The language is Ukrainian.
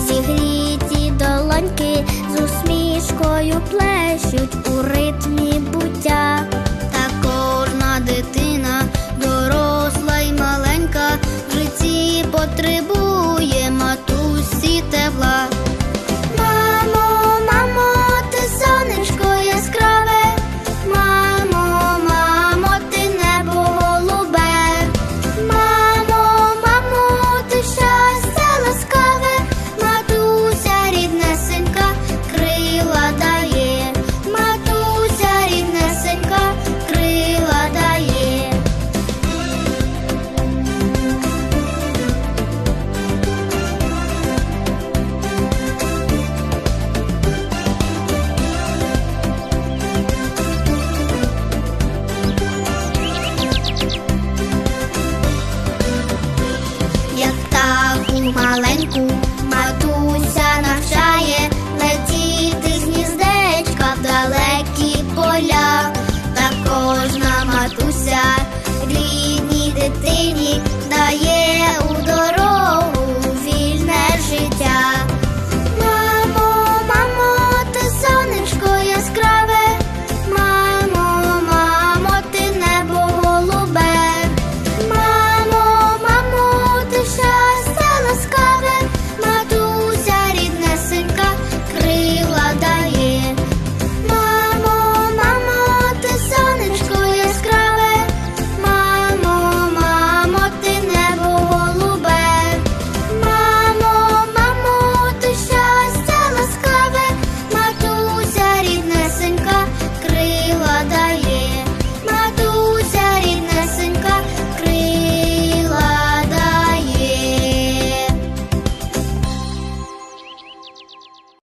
зігріті долоньки з усмішкою плещуть у ритмі буття, та кожна дитина, доросла й маленька, в житті потребує. маленьку мату.